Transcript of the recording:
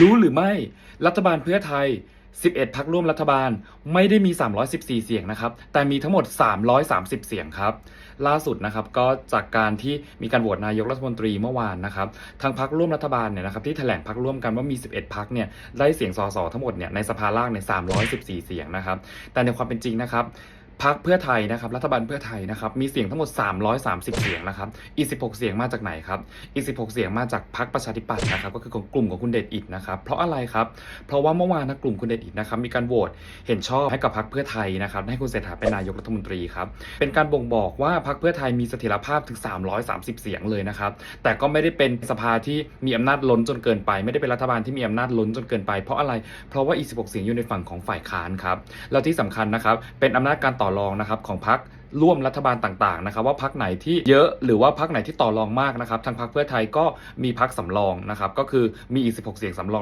รู้หรือไม่รัฐบาลเพื่อไทย 11 พักร่วมรัฐบาลไม่ได้มี 314 เสียงนะครับ แต่มีทั้งหมด 330 เสียงครับ ล่าสุดนะครับก็จากการที่มีการโหวตนายกรัฐมนตรีเมื่อวานนะครับ ทางพักร่วมรัฐบาลเนี่ยนะครับที่แถลงพักร่วมกันว่ามี 11 พักเนี่ยได้เสียงสสทั้งหมดเนี่ยในสภาล่างเนี่ย314 เสียงนะครับ แต่ในความเป็นจริงนะครับ พักเพื่อไทยนะครับรัฐบาลเพื่อไทยนะครับมีเสียงทั้งหมด 330 เสียงนะครับอีก 16 เสียงมาจากไหนครับอีก 16 เสียงมาจากพักประชาธิปัตย์นะครับก็คือของกลุ่มของคุณเดชอิดนะครับเพราะอะไรครับเพราะว่าเมื่อวานนะกลุ่มคุณเดชอิดนะครับมีการโหวตเห็นชอบให้กับพักเพื่อไทยนะครับให้คุณเศรษฐาเป็นนายกรัฐมนตรีครับเป็นการบ่งบอกว่าพักเพื่อไทยมีเสถียรภาพถึง 330 เสียงเลยนะครับแต่ก็ไม่ได้เป็นสภาที่มีอำนาจล้นจนเกินไป ไม่ได้เป็นรัฐบาลที่มีอำนาจล้นจนเกินไป เพราะอะไร เพราะว่าอีก 16 เสียงอยู่ในฝั่งของฝ่ายค้านครับแล้วที่สำคัญนะครับเป็นอำนาจการต่อ่อรองนะครับของพักร่วมรัฐบาลต่างๆนะครับว่าพักไหนที่เยอะหรือว่าพักไหนที่ต่อรองมากนะครับทางพักเพื่อไทยก็มีพักสำรองนะครับก็คือมีอีก 16 เสียงสำรอง